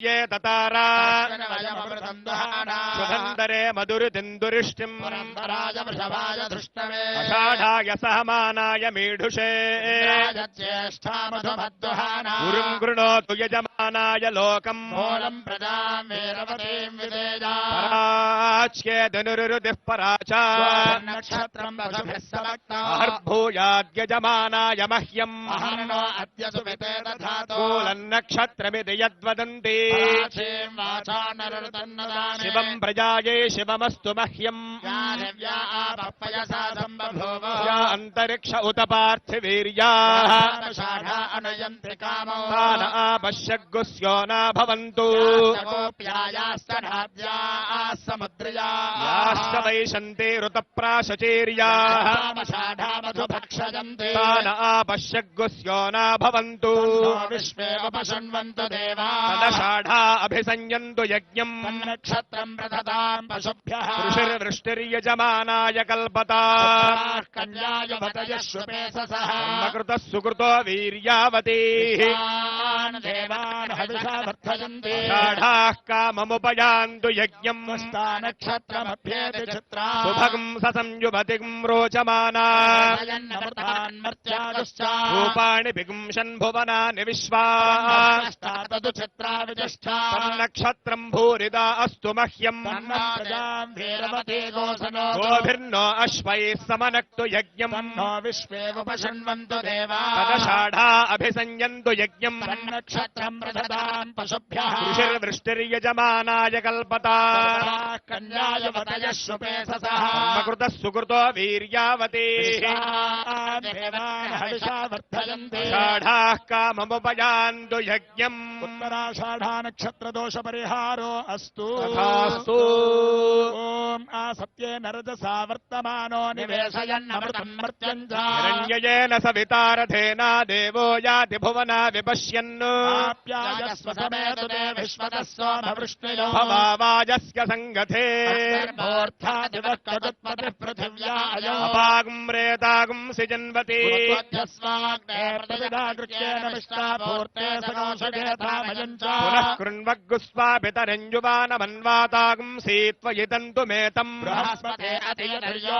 ये तताराधरे मधुरितिन्दुरिष्टिम् षाढाय सहमानाय मीढुषे गुरुम् गृणोतु यजमानाय लोकम् मूलम् प्रजाच्ये धनुरुदिः पराचाक्षत्रम् अर्भूयाद्यजमानाय मह्यम् अद्य सुमिते दधातु मूलम् नक्षत्रमिति यद्वदन्ति శివం ప్రజాయే శివమస్తు మహ్యం. అంతరిక్ష ఉత పార్థివీర్యా. పశ్యగ్గుస్యో నవంతు సముద్రయాశ్చవైషంతే రుత ప్రాశచేర్యా భక్షయంతే పశ్యగ్గుస్యో నవంతు విశ్వేవ పశన్వంతు దేవా. गाढा अभिसंयन्तु यज्ञम्। तन्नक्षत्रम् प्रददाम् पशुभ्यः। कल्पता कन्याय सुकृतो वीर्यावतीः। देवान् हविषा वर्धयन्ति। गाढाः काममुपयान्तु यज्ञम्। चित्रा। सुभगम् रोचमाना। रूपाणि विगुंशन् भुवनानि तदु चित्रा नक्षत्र भूरीद अस्त मह्यम। मह्यम् अश्व भीरमते गोसनो। गोभिर्नो अश्वैः समनक्तु यज्ञम्। नो विश्वेवपशृण्वन्तु देवा। तदषाढा अभिसंयन्तु यज्ञम्। नक्षत्रम् प्रददाम् पशुभ्यः। कल्पता। ससः। सुकृतो वीर्यावती। वर्धयन्ति षाढाः काममुपयान्तु यज्ञम्। उत्तराषाढा नक्षत्रदोषपरिहारो अस्तु ॐ आसत्ये नरजसा वर्तमानो निवेशयन्नमृतम् मर्त्यम् हिरण्ययेन सवितारथेन देवो याति भुवना विपश्यन् समेतुते विश्वतस्वमवृष्णयो भवावाजस्य सङ्गते अपागुम्रेतागुम् सिजन्वति पुनः कृण्वग्गुस्वापितरञ्जुवानमन्वातागुम् सीत्वयितन्तु मेतम् बृहस्पते अतियधर्यो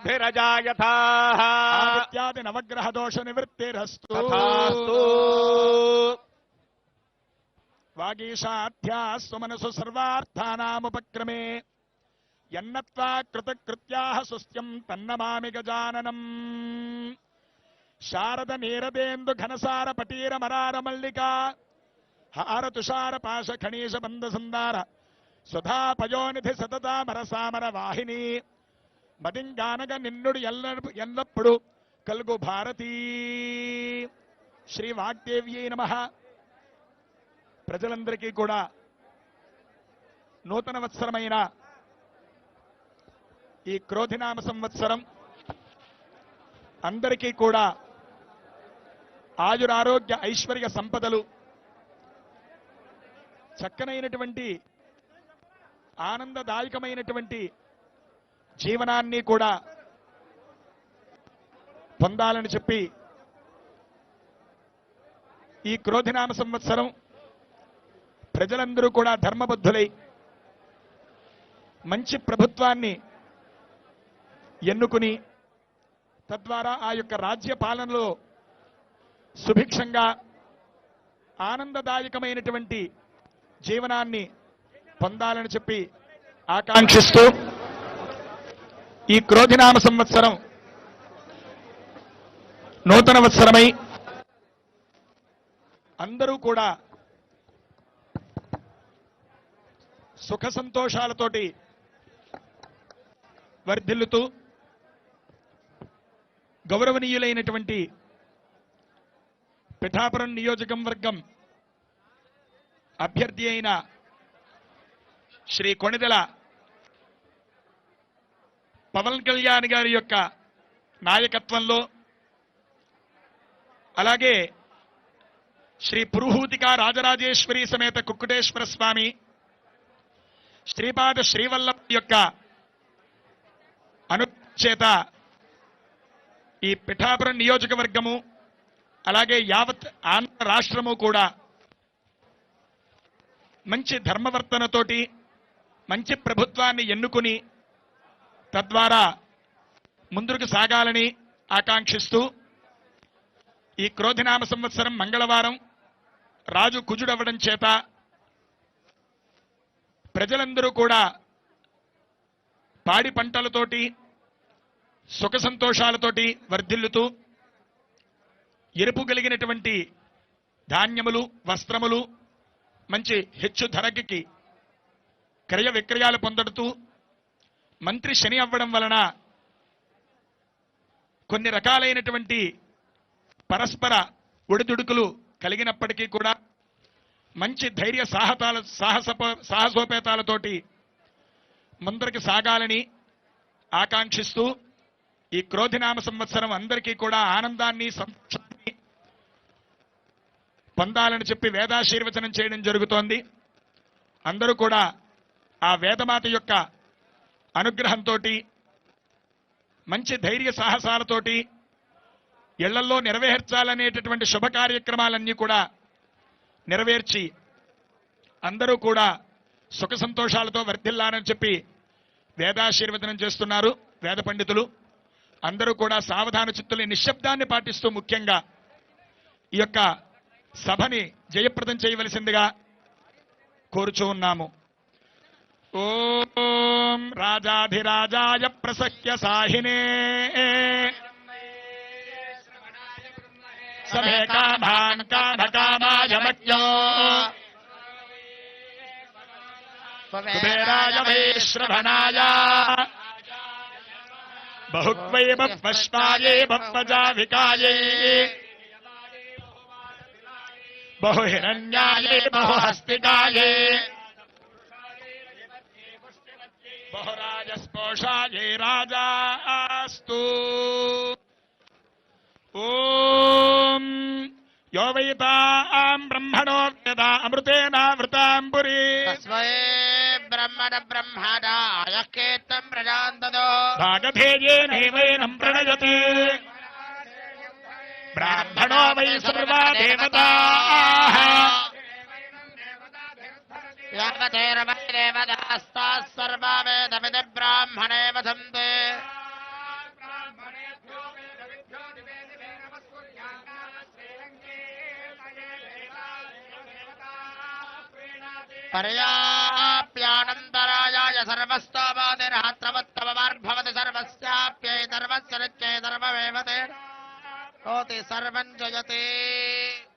స్థిరజా యథాది నవగ్రహ దోష నివృత్తిరస్తు. వాగీషాధ్యాస్సు మనసు సర్వార్థానాముపక్రమే. ఎన్నత్వా కృతకృత్యా సుస్త్యం తన్నమామి గజాననం శారద నీరదేందు ఘనసార పటీర మరార మల్లిక. హార తుషార పాశ ఖణీష బంధ సుధా పయోనిధి సతదా మరసామర వాహిని. మదింగానగ నిన్నుడు ఎల్ల ఎల్లప్పుడు కలుగు భారతీ. శ్రీ వాగ్దేవ్యే నమ. ప్రజలందరికీ కూడా నూతన వత్సరమైన ఈ క్రోధినామ సంవత్సరం అందరికీ కూడా ఆయురారోగ్య ఐశ్వర్య సంపదలు చక్కనైనటువంటి ఆనందదాయకమైనటువంటి జీవనాన్ని కూడా పొందాలని చెప్పి ఈ క్రోధినామ సంవత్సరం ప్రజలందరూ కూడా ధర్మబద్ధులై మంచి ప్రభుత్వాన్ని ఎన్నుకుని తద్వారా ఆ యొక్క రాజ్య పాలనలో సుభిక్షంగా ఆనందదాయకమైనటువంటి జీవనాన్ని పొందాలని చెప్పి ఆకాంక్షిస్తూ ఈ క్రోధినామ సంవత్సరం నూతన వత్సరమై అందరూ కూడా సుఖ సంతోషాలతోటి వర్ధిల్లుతూ గౌరవనీయులైనటువంటి పిఠాపురం నియోజకం వర్గం అభ్యర్థి అయిన శ్రీ కొణిదెల పవన్ కళ్యాణ్ గారి యొక్క నాయకత్వంలో అలాగే శ్రీ పురుహూతిక రాజరాజేశ్వరి సమేత కుక్కుటేశ్వర స్వామి శ్రీపాద శ్రీవల్లభ యొక్క అనుచేత ఈ పిఠాపురం నియోజకవర్గము అలాగే యావత్ ఆంధ్ర రాష్ట్రము కూడా మంచి ధర్మవర్తనతోటి మంచి ప్రభుత్వాన్ని ఎన్నుకుని తద్వారా ముందుకు సాగాలని ఆకాంక్షిస్తూ ఈ క్రోధినామ సంవత్సరం మంగళవారం రాజు కుజుడవ్వడం చేత ప్రజలందరూ కూడా పాడి పంటలతోటి సుఖ సంతోషాలతోటి వర్ధిల్లుతూ ఎరుపు కలిగినటువంటి ధాన్యములు వస్త్రములు మంచి హెచ్చు ధరకి క్రయ విక్రయాలు పొందడుతూ మంత్రి శని అవ్వడం వలన కొన్ని రకాలైనటువంటి పరస్పర ఒడిదుడుకులు కలిగినప్పటికీ కూడా మంచి ధైర్య సాహసాల సాహస సాహసోపేతాలతోటి ముందరికి సాగాలని ఆకాంక్షిస్తూ ఈ క్రోధినామ సంవత్సరం అందరికీ కూడా ఆనందాన్ని సంతోషాన్ని పొందాలని చెప్పి వేదాశీర్వచనం చేయడం జరుగుతోంది. అందరూ కూడా ఆ వేదమాత యొక్క అనుగ్రహంతో మంచి ధైర్య సాహసాలతోటి ఇళ్ళల్లో నెరవేర్చాలనేటటువంటి శుభ కార్యక్రమాలన్నీ కూడా నెరవేర్చి అందరూ కూడా సుఖ సంతోషాలతో వర్ధిల్లాలని చెప్పి వేదాశీర్వదనం చేస్తున్నారు వేద పండితులు. అందరూ కూడా సావధాన చిత్తుల్ని నిశ్శబ్దాన్ని పాటిస్తూ ముఖ్యంగా ఈ యొక్క సభని జయప్రదం చేయవలసిందిగా కోరుచూ ఉన్నాము. ओम राजाधिराजाय प्रसह्य साहिने। सभे का भान का समे कामान् कामकामायमज्ञो कुबेराय वैश्रवणाय बहुक्वै बप्पष्टायै बप्पजाभिकायै बहुहिरण्यायै बहुहस्तिकायै। बहुराजस्पोषायै राजास्तु। ओम यो वैता वैताम् ब्रह्मणोऽर्प्यता अमृतेनावृताम् पुरी स्वये ब्रह्मण ब्रह्मणाय केतम् प्रजाम् ददो रागधेयेनैवैनम् प्रणयति ब्राह्मणो वै सर्वा देवता। ब्राह्मणे वसन्ति पर्याप्यानन्तरायाय सर्वस्तावादिरहत्रवत्तवमार्भवति सर्वस्याप्यै सर्वस्य नित्यै सर्वमेव ते। सर्वम् जयते।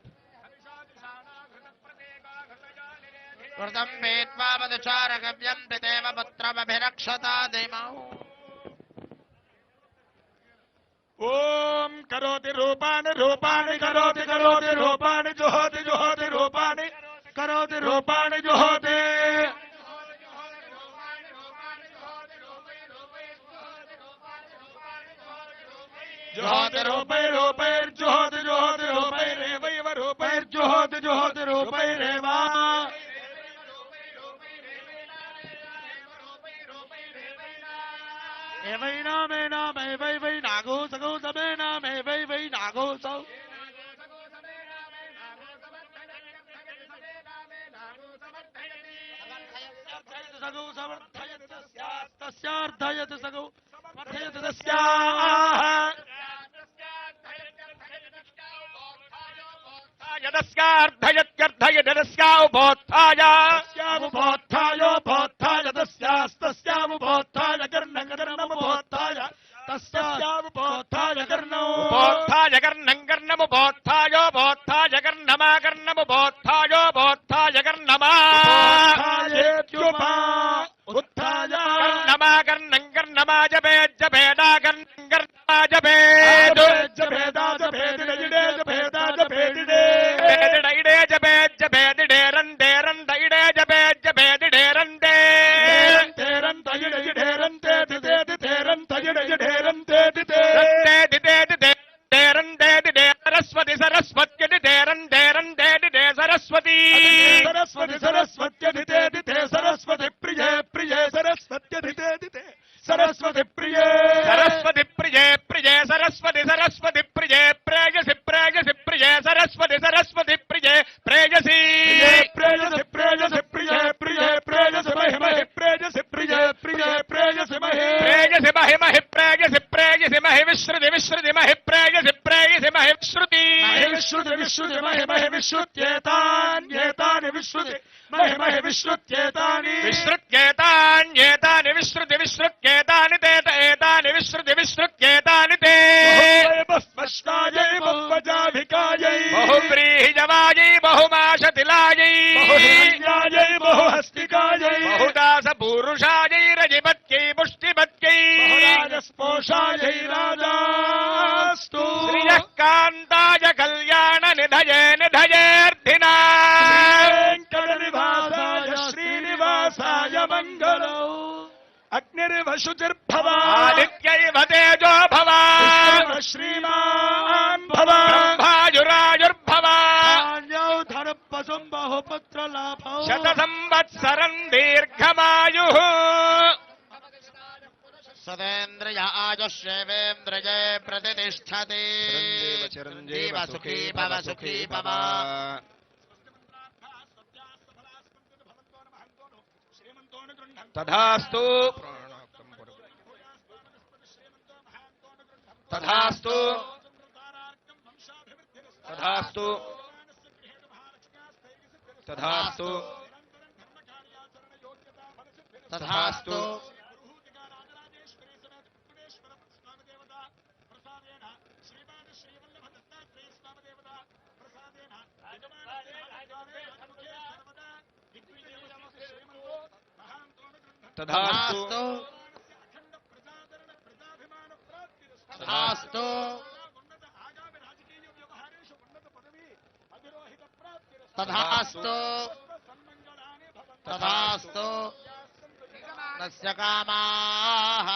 कृतम पेत्वा मधुचारगव्यम पितेव पुत्रमभिरक्षता धीमौ। ओम करोति रूपाणि रूपाणि करोति करोति रूपाणि, जुहोति जुहोति रूपाणि, करोति रूपाणि, जुहोति। जुहोति रूपै रूपैर्जुहोति, जुहोति रूपैरेवैव रूपैर्जुहोति, जुहोति रूपैरेवा। ए वै नाम ए नाम ए वै वै नागो सगो सबे नाम ए वै वै नागो सौ सगौ समर्थयत सगौ समर्थयत तस्याः यदस्कार्धयत्यर्थयदस्काउबोत्थाया बोत्थायो తస్యాస్తస్యాముపోత్థాయ కర్ణగర్ణముపోత్థాయ తస్యాముపోత్థాయ కర్ణో బోత్థాయ కర్ణం విశ్రుతి మహిమహి విశ్రుత్యేతాని విశ్రుత్యేతాన్యేతాని విశ్రుతి విశ్రుత్ सदेन्द्रियाजुश्रेवेन्द्रिये प्रतिष्ठति। चिरञ्जीव सुखी भव सुखी भव। तथास्तु तथास्तु तथास्तु तथास्तु तथास्तु तथास्तु तथास्तु तथास्तु तथास्तु तस्य कामाः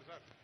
சார் சார்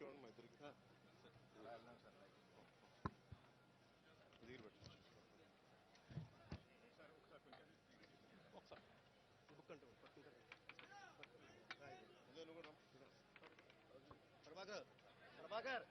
ఇవ్వండి మా ఇద్దరికి. దగ్గర పెట్టు. బుక్ అంటే పట్టుకుంటారు నువ్వు కూడా రా. ప్రభాకర్ ప్రభాకర్.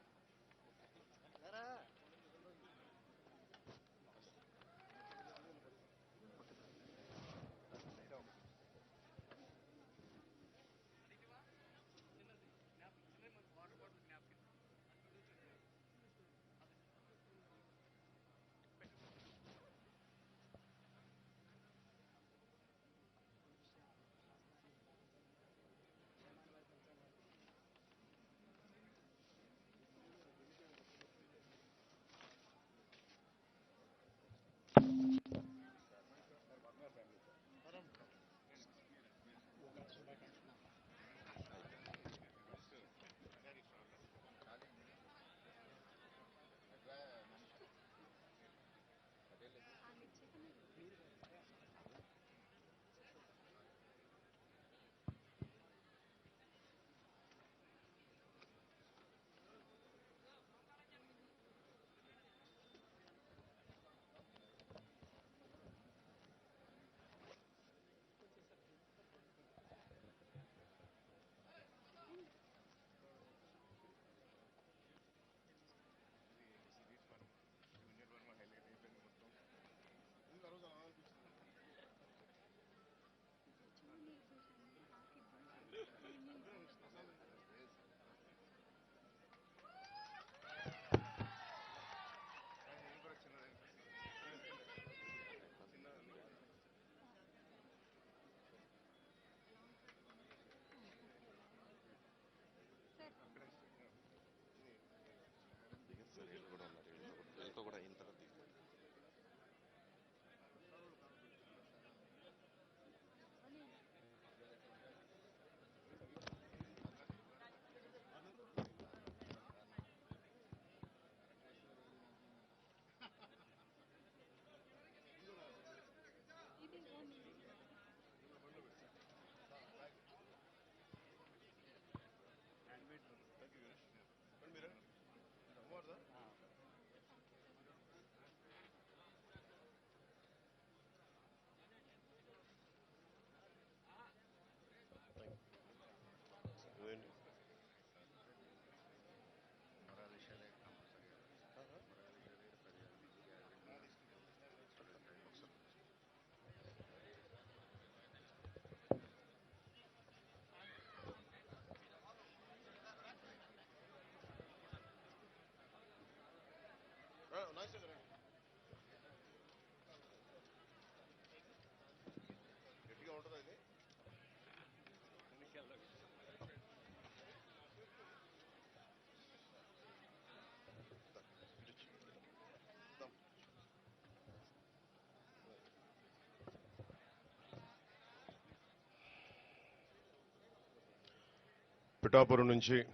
పిఠాపురం నుంచి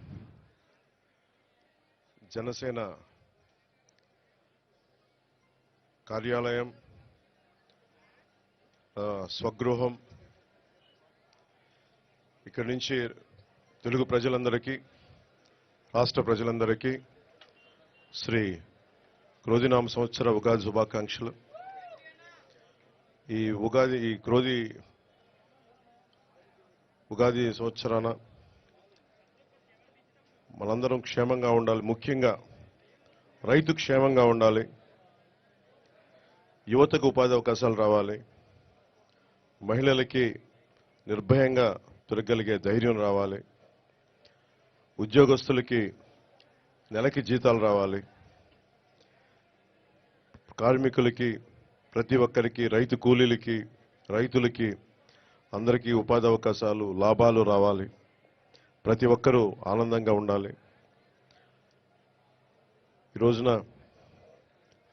జనసేన కార్యాలయం స్వగృహం ఇక్కడి నుంచి తెలుగు ప్రజలందరికీ రాష్ట్ర ప్రజలందరికీ శ్రీ క్రోధినామ సంవత్సర ఉగాది శుభాకాంక్షలు. ఈ ఉగాది ఈ క్రోధి ఉగాది సంవత్సరాన మనందరం క్షేమంగా ఉండాలి. ముఖ్యంగా రైతు క్షేమంగా ఉండాలి. యువతకు ఉపాధి అవకాశాలు రావాలి. మహిళలకి నిర్భయంగా దొరకగలిగే ధైర్యం రావాలి. ఉద్యోగస్తులకి నెలకి జీతాలు రావాలి. కార్మికులకి ప్రతి ఒక్కరికి రైతు కూలీలకి రైతులకి అందరికీ ఉపాధి అవకాశాలు లాభాలు రావాలి. ప్రతి ఒక్కరూ ఆనందంగా ఉండాలి. ఈ రోజున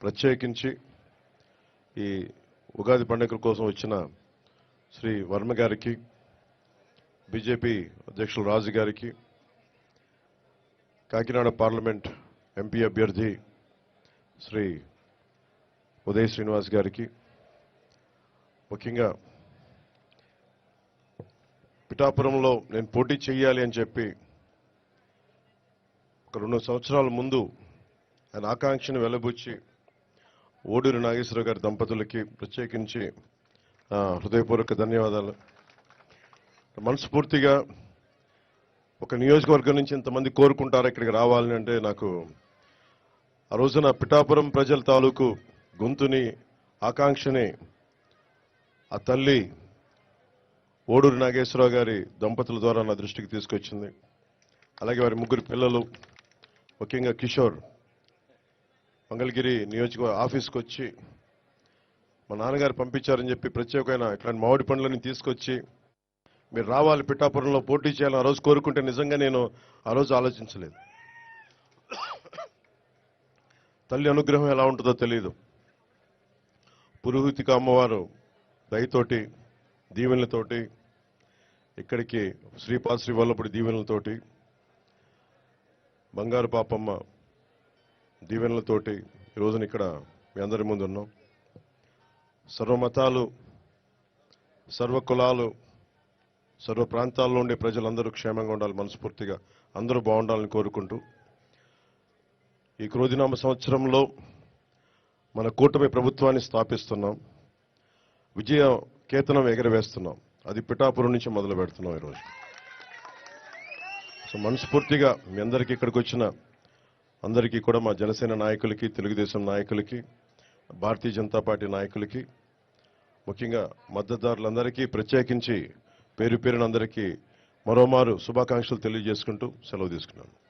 ప్రత్యేకించి ఈ ఉగాది పండుగ కోసం వచ్చిన శ్రీ వర్మ గారికి బీజేపీ అధ్యక్షులు రాజు గారికి కాకినాడ పార్లమెంట్ ఎంపీ అభ్యర్థి శ్రీ ఉదయ్ శ్రీనివాస్ గారికి ముఖ్యంగా పిఠాపురంలో నేను పోటీ చేయాలి అని చెప్పి ఒక రెండు సంవత్సరాల ముందు ఆయన ఆకాంక్షను వెలబుచ్చి ఓడూరి నాగేశ్వర గారి దంపతులకి ప్రత్యేకించి హృదయపూర్వక ధన్యవాదాలు. మనస్ఫూర్తిగా ఒక నియోజకవర్గం నుంచి ఇంతమంది కోరుకుంటారు ఇక్కడికి రావాలని అంటే నాకు ఆ రోజున పిఠాపురం ప్రజల తాలూకు గొంతుని ఆకాంక్షని ఆ తల్లి ఓడూరు నాగేశ్వరరావు గారి దంపతుల ద్వారా నా దృష్టికి తీసుకొచ్చింది. అలాగే వారి ముగ్గురు పిల్లలు ముఖ్యంగా కిషోర్ మంగళగిరి నియోజక ఆఫీస్కి వచ్చి మా నాన్నగారు పంపించారని చెప్పి ప్రత్యేకమైన ఇట్లాంటి మామిడి పండ్లని తీసుకొచ్చి మీరు రావాలి పిఠాపురంలో పోటీ చేయాలని ఆ రోజు కోరుకుంటే నిజంగా నేను ఆ రోజు ఆలోచించలేదు. తల్లి అనుగ్రహం ఎలా ఉంటుందో తెలియదు పురోహితిక అమ్మవారు దయతోటి దీవెనలతోటి ఇక్కడికి శ్రీపాద్ శ్రీ వల్లపుడి దీవెనలతోటి బంగారు పాపమ్మ దీవెనలతోటి ఈరోజున ఇక్కడ మీ అందరి ముందు ఉన్నాం. సర్వ మతాలు సర్వ కులాలు సర్వ ప్రాంతాల్లో ఉండే ప్రజలందరూ క్షేమంగా ఉండాలి మనస్ఫూర్తిగా. అందరూ బాగుండాలని కోరుకుంటూ ఈ క్రోధినామ సంవత్సరంలో మన కూటమి ప్రభుత్వాన్ని స్థాపిస్తున్నాం. విజయ కేతనం ఎగరవేస్తున్నాం. అది పిఠాపురం నుంచి మొదలు పెడుతున్నాం ఈరోజు. సో మనస్ఫూర్తిగా మీ అందరికీ ఇక్కడికి వచ్చిన అందరికీ కూడా మా జనసేన నాయకులకి తెలుగుదేశం నాయకులకి భారతీయ జనతా పార్టీ నాయకులకి ముఖ్యంగా మద్దతుదారులందరికీ ప్రత్యేకించి పేరు పేరునందరికీ మరోమారు శుభాకాంక్షలు తెలియజేసుకుంటూ సెలవు తీసుకున్నాను.